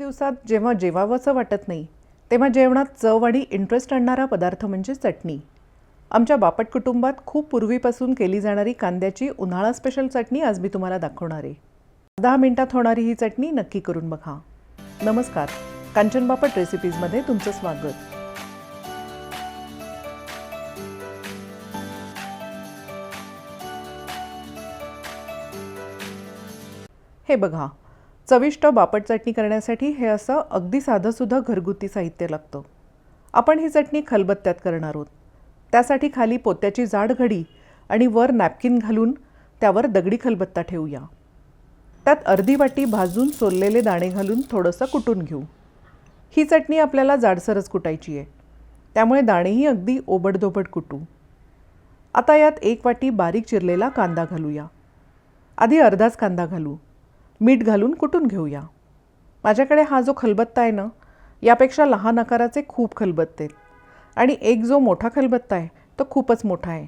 दिवसात जेव्हा जेवावंसं वाटत नाही तेव्हा जेवणात चव आणि इंटरेस्ट आणणारा पदार्थ म्हणजे चटणी. आमच्या बापट कुटुंबात खूप पूर्वीपासून केली जाणारी कांद्याची उन्हाळा स्पेशल चटणी आज मी तुम्हाला दाखवणार आहे. दहा मिनिटात होणारी ही चटणी नक्की करून बघा. नमस्कार कांचन बापट रेसिपीजमध्ये तुमचं स्वागत. हे बघा चविष्ट बापट चटणी करण्यासाठी हे असं अगदी साधंसुद्धा घरगुती साहित्य लागतं. आपण ही चटणी खलबत्त्यात करणार आहोत. त्यासाठी खाली पोत्याची जाड घडी आणि वर नॅपकिन घालून त्यावर दगडी खलबत्ता ठेवूया. त्यात अर्धी वाटी भाजून सोललेले दाणे घालून थोडंसं कुटून घेऊ. ही चटणी आपल्याला जाडसरच कुटायची आहे. त्यामुळे दाणेही अगदी ओबडधोबड कुटू. आता यात एक वाटी बारीक चिरलेला कांदा घालूया. आधी अर्धाच कांदा घालू. मीठ घालून कुटून घेऊया. माझ्याकडे हा जो खलबत्ता आहे ना यापेक्षा लहान आकाराचे खूप खलबत्ते आहेत. आणि एक जो मोठा खलबत्ता आहे तो खूपच मोठा आहे.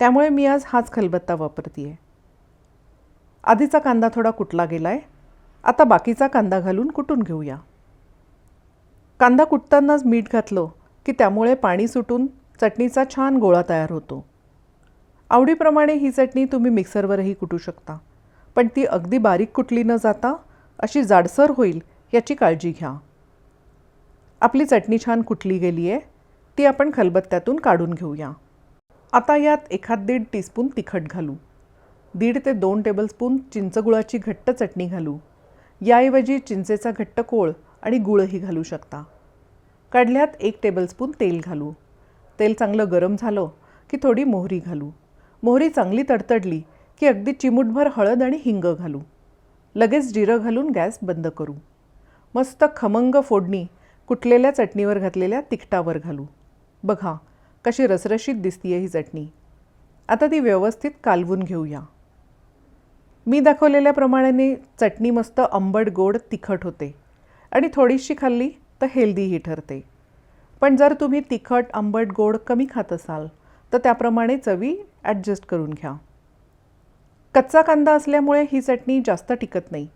त्यामुळे मी आज हाच खलबत्ता वापरते आहे आधीचा कांदा थोडा कुटला गेला आहे आता बाकीचा कांदा घालून कुटून घेऊया. कांदा कुटतानाच मीठ घातलं की त्यामुळे पाणी सुटून चटणीचा छान गोळा तयार होतो. आवडीप्रमाणे ही चटणी तुम्ही मिक्सरवरही कुटू शकता. पण ती अगदी बारीक कुटली न जाता अशी जाडसर होईल याची काळजी घ्या. आपली चटणी छान कुटली गेली आहे ती आपण खलबत्त्यातून काढून घेऊया. आता यात एखाद दीड टीस्पून तिखट घालू. दीड ते दोन टेबलस्पून चिंचगुळाची घट्ट चटणी घालू. याऐवजी चिंचेचा घट्ट कोळ आणि गुळही घालू शकता. काढल्यात एक टेबलस्पून तेल घालू. तेल चांगलं गरम झालं की थोडी मोहरी घालू. मोहरी चांगली तडतडली की अगदी चिमूटभर हळद आणि हिंग घालू. लगेच जिरं घालून गॅस बंद करू. मस्त खमंग फोडणी कुटलेल्या चटणीवर घातलेल्या तिखटावर घालू. बघा कशी रसरशीत दिसतीये ही चटणी. आता ती व्यवस्थित कालवून घेऊया. मी दाखवलेल्याप्रमाणे चटणी मस्त आंबट गोड तिखट होते. आणि थोडीशी खाल्ली तर हेल्दीही ठरते. पण जर तुम्ही तिखट आंबट गोड कमी खात असाल तर त्याप्रमाणे चवी ॲडजस्ट करून घ्या. कच्चा कांदा असल्यामुळे ही चटणी जास्त टिकत नाही.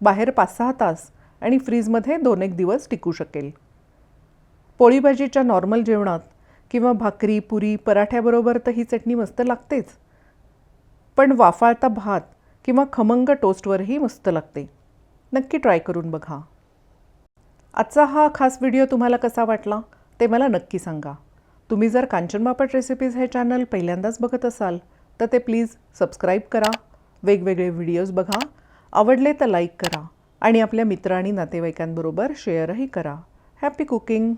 बाहेर पाच सहा तास आणि फ्रीजमध्ये दोन एक दिवस टिकू शकेल. पोळी भाजीच्या नॉर्मल जेवणात किंवा भाकरी पुरी पराठ्याबरोबर तर ही चटणी मस्त लागतेच. पण वाफाळता भात किंवा खमंग टोस्टवरही मस्त लागते. नक्की ट्राय करून बघा. आजचा हा खास व्हिडिओ तुम्हाला कसा वाटला ते मला नक्की सांगा. तुम्ही जर कांचन बापट रेसिपीज हे चॅनल पहिल्यांदाच बघत असाल तर ते प्लीज सबस्क्राईब करा वेगवेगळे व्हिडिओज बघा आवडले तर लाईक करा आणि आपल्या मित्र आणि नातेवाईकांबरोबर शेअरही करा. Happy cooking